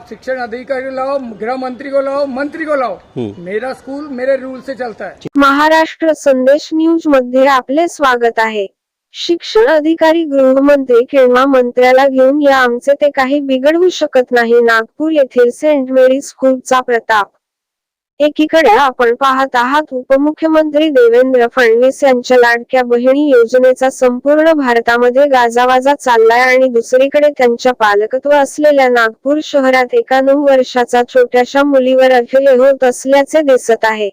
आप शिक्षण अधिकारी को लाओ गृह मंत्री को लाओ मंत्री को लाओ। मेरा स्कूल मेरे रूल से चलता है। महाराष्ट्र संदेश न्यूजमध्ये आपले स्वागत आहे. शिक्षण अधिकारी गृहमंत्री किंवा मंत्र्याला घेऊन या आमचे ते काही बिघडवू शकत नाही. नागपूर येथील सेंट मेरी स्कूलचा प्रताप. एकीकडे आपण पाहत आहात उपमुख्यमंत्री देवेंद्र फडणवीस यांच्या लाडक्या बहिणी योजनेचा संपूर्ण भारतामध्ये गाजावाजा चाललाय आणि दुसरीकडे त्यांच्या पालकत्व असलेल्या नागपूर शहरात एका नऊ वर्षाचा छोट्याशा मुलीवर अखेर होत असल्याचे दिसत आहे.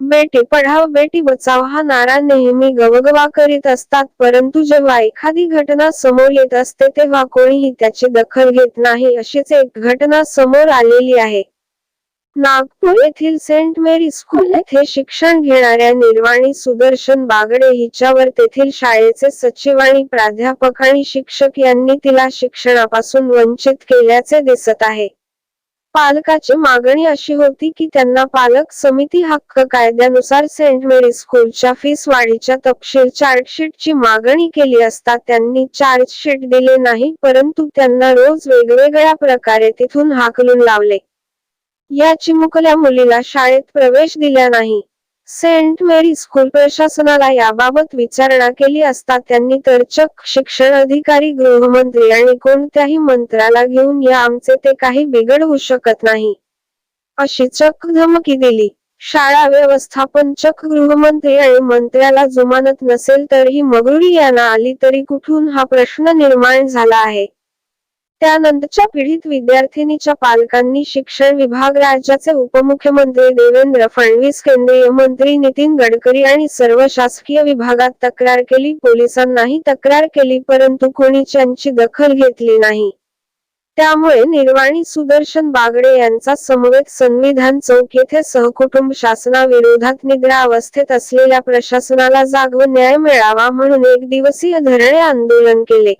बेटी पढाव बेटी बचाव हा नारा नेहमी गवगवा करीत असतात परंतु जेव्हा एखादी घटना समोर येत असते तेव्हा कोणीही त्याची दखल घेत नाही अशीच एक घटना समोर आलेली आहे. नागपूर येथील सेंट मेरी स्कूल येथे शिक्षण घेणाऱ्या निर्वाणी सुदर्शन बागडे हिच्यावर तेथील शाळेचे सचिव आणि प्राध्यापक आणि शिक्षक यांनी तिला शिक्षणापासून वंचित केल्याचे दिसत आहे. पालकाची मागणी अशी होती की त्यांना पालक समिती हक्क कायद्यानुसार सेंट मेरी स्कूलच्या फीस वाढीच्या तपशील चार्जशीटची मागणी केली असता त्यांनी चार्जशीट दिले नाही परंतु त्यांना रोज वेगवेगळ्या प्रकारे तिथून हाकलून लावले. या चिमुकल्या मुलीला शाळेत प्रवेश दिला नाही. सेंट मेरी स्कूल प्रशासनाला याबाबत विचारणा केली असता त्यांनी तरचक शिक्षण अधिकारी गृहमंत्री आणि कोणत्याही मंत्र्याला घेऊन या आमचे ते काही बिघड होऊ शकत नाही. अशी चक्क धमकी दिली. शाळा व्यवस्थापन चक गृहमंत्री आणि मंत्र्याला जुमानत नसेल तर ही मगरुरी यांना आली तरी कुठून हा प्रश्न निर्माण झाला आहे? त्यानंतरच्या पिढीत विद्यार्थिनीच्या पालकांनी शिक्षण विभाग राज्याचे उपमुख्यमंत्री देवेंद्र फडणवीस केंद्रीय मंत्री नितीन गडकरी आणि सर्व शासकीय विभागात तक्रार केली. पोलिसांनाही तक्रार केली परंतु कोणीच यांची दखल घेतली नाही. त्यामुळे निर्वाणी सुदर्शन बागडे यांचा समवेत संविधान चौक येथे सहकुटुंब शासनाविरोधात निद्रा अवस्थेत असलेल्या प्रशासनाला जाग व न्याय मिळावा म्हणून एक दिवसीय धरणे आंदोलन केले.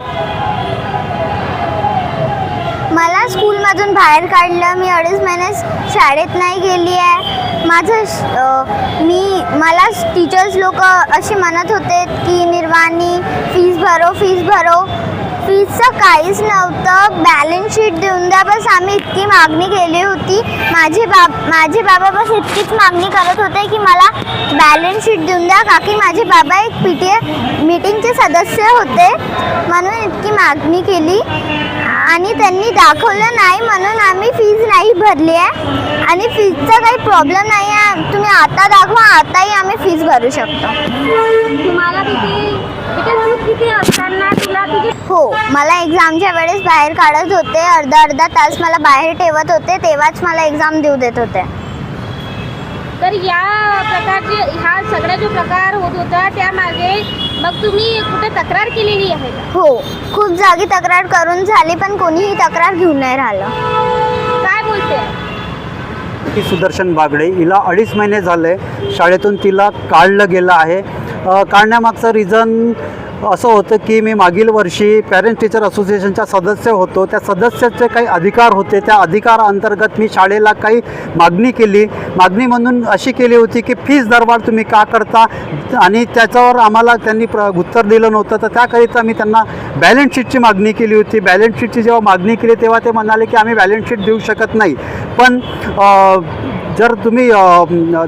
शाळेमधून बाहेर काढलं. मी अडीच महिने शाळेत नाही गेली आहे. माझं मी मला टीचर्स लोक असे म्हणत होते की निर्वाणी फीस भरो फीस भरो. फीसचं काहीच नव्हतं. बॅलन्स शीट देऊन द्या बस. आम्ही इतकी मागणी केली होती. माझे बाब माझे बाबा बस इतकीच मागणी करत होते की मला बॅलन्स शीट देऊन द्या. काकी माझे बाबा एक पी टी ए मीटिंगचे सदस्य होते. म्हणून इतकी मागणी केली. आणि त्यांनी दाखवलं नाही. म्हणून आम्ही फीज नाही भरली आहे. आणि फीजचा काही प्रॉब्लेम नाही आहे. तुम्ही आता दाखवा आताही आम्ही फीज भरू शकतो. तुम्हाला किती किती किती असताना तुला तुझी हो मला एक्झामच्या वेळेस बाहेर काढत होते अर्धा अर्धा तास मला बाहेर ठेवत होते तेव्हाच मला एक्झाम देऊ देत होते. तर या प्रकारचे हा सगळा जो प्रकार होत होता त्यामागे मग तुम्ही कुठे तक्रार केलेली आहे? हो खूप जागी तक्रार करून झाली पण कोणीही तक्रार घेऊन नाही राहिलं. की सुदर्शन बागडे हिला अडीच महिने झाले शाळेतून तिला काढलं गेलं आहे. काढण्यामागचं रिझन असं होतं की मी मागील वर्षी पॅरेंट टीचर असोसिएशनचा सदस्य होतो. त्या सदस्याचे काही अधिकार होते. त्या अधिकाराअंतर्गत मी शाळेला काही मागणी केली. मागणी म्हणून अशी केली होती की फीज दरबार तुम्ही का करता? आणि त्याच्यावर आम्हाला त्यांनी प्र उत्तर दिलं नव्हतं. तर त्याकरिता मी त्यांना बॅलन्स शीटची मागणी केली होती. बॅलन्स शीटची जेव्हा मागणी केली तेव्हा ते म्हणाले की आम्ही बॅलन्स शीट देऊ शकत नाही. पण जर तुम्ही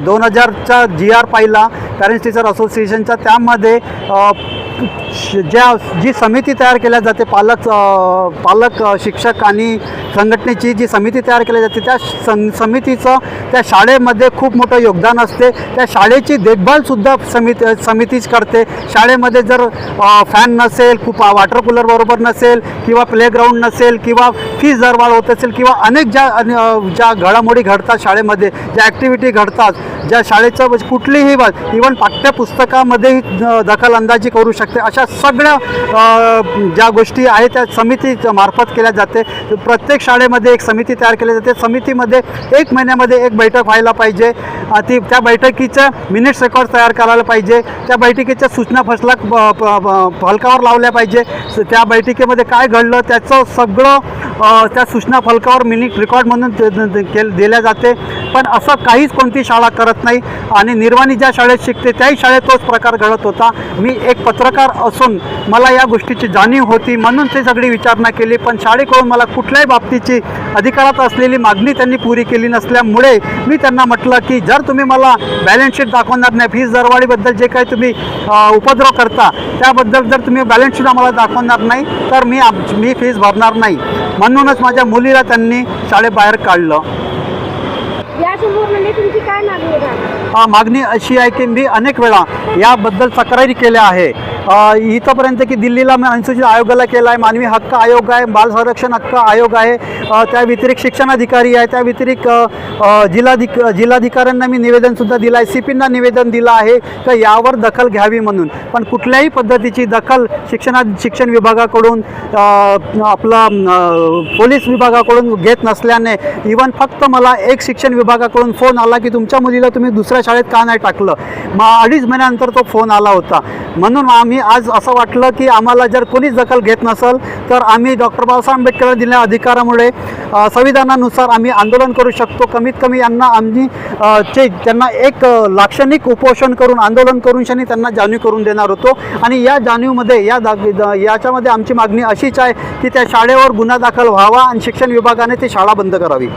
दोन हजारचा जी आर पाहिला पॅरेंट्स टीचर असोसिएशनचा त्यामध्ये ज्या जी समिती तयार केल्या जाते पालक पालक शिक्षक आणि संघटनेची जी समिती तयार केली जाते त्या सं समितीचं त्या शाळेमध्ये खूप मोठं योगदान असते. त्या शाळेची देखभालसुद्धा समिती समितीच करते. शाळेमध्ये जर फॅन नसेल खूप वॉटर कूलर बरोबर नसेल किंवा प्लेग्राऊंड नसेल किंवा फीस दरवाढ होत असेल किंवा अनेक ज्या ज्या घडामोडी घडतात शाळेमध्ये ज्या ॲक्टिव्हिटी घडतात ज्या शाळेचं कुठलीही इवन पाठ्यपुस्तकामध्येही दखलअंदाजी करू शकते अशा सगळ्या ज्या गोष्टी आहेत त्या समिती मार्फत केल्या जाते. प्रत्येक शाळेमध्ये एक समिती तयार केली जाते. समितीमध्ये एक महिन्यामध्ये एक बैठक व्हायला पाहिजे. ती त्या बैठकीचं मिनिट्स रेकॉर्ड तयार करायला पाहिजे. त्या बैठकीच्या सूचना फसलाक फलकावर लावल्या पाहिजे. त्या बैठकीमध्ये काय घडलं त्याचं सगळं त्या सूचना फलकावर मिनिट रेकॉर्ड म्हणून ते- केल दिल्या जाते. पण असं काहीच कोणती शाळा करत नाही आणि निर्वाणी ज्या शाळेत शिकते त्याही शाळेत तोच प्रकार घडत होता. मी एक पत्रकार असून मला या गोष्टीची जाणीव होती म्हणून ते सगळी विचारणा केली. पण शाळेकडून मला कुठल्याही बाबतीची अधिकारात असलेली मागणी त्यांनी पुरी केली नसल्यामुळे मी त्यांना म्हटलं की जर तुम्ही मला बॅलन्स शीट दाखवणार नाही फीस दरवाढीबद्दल जे काही तुम्ही उपद्रव करता त्याबद्दल जर तुम्ही बॅलन्स शीट आम्हाला दाखवणार नाही तर मी मी फीस भरणार नाही. म्हणूनच माझ्या मुलीला त्यांनी शाळेबाहेर काढलं. मागणी अशी आहे की मी अनेक वेळा याबद्दल तक्रारी केल्या आहे. इथंपर्यंत की दिल्लीला मी अनुसूचित आयोगाला केला आहे मानवी हक्क आयोग आहे बाल संरक्षण हक्क आयोग आहे. त्या व्यतिरिक्त शिक्षणाधिकारी आहे. त्या व्यतिरिक्त जिल्हाधिक जिल्हाधिकाऱ्यांना मी निवेदनसुद्धा दिलं आहे सी पींना निवेदन दिलं आहे का यावर दखल घ्यावी म्हणून. पण कुठल्याही पद्धतीची दखल शिक्षणा शिक्षण विभागाकडून आपला आपलं पोलीस विभागाकडून घेत नसल्याने इवन फक्त मला एक शिक्षण विभागाकडून फोन आला की तुमच्या मुलीला तुम्ही दुसऱ्या शाळेत का नाही टाकलं? मग अडीच महिन्यानंतर तो फोन आला होता. म्हणून आम्ही आज असं वाटलं की आम्हाला जर कोणीच दखल घेत नसेल तर आम्ही डॉक्टर बाबासाहेब आंबेडकर दिलेल्या अधिकारामुळे संविधानानुसार आम्ही आंदोलन करू शकतो. कमीत कमी यांना आम्ही चे त्यांना एक लाक्षणिक उपोषण करून आंदोलन करून शनी त्यांना जाणीव करून देणार होतो. आणि या जाणीवमध्ये या दा याच्यामध्ये आमची मागणी अशीच आहे की त्या शाळेवर गुन्हा दाखल व्हावा आणि शिक्षण विभागाने ती शाळा बंद करावी.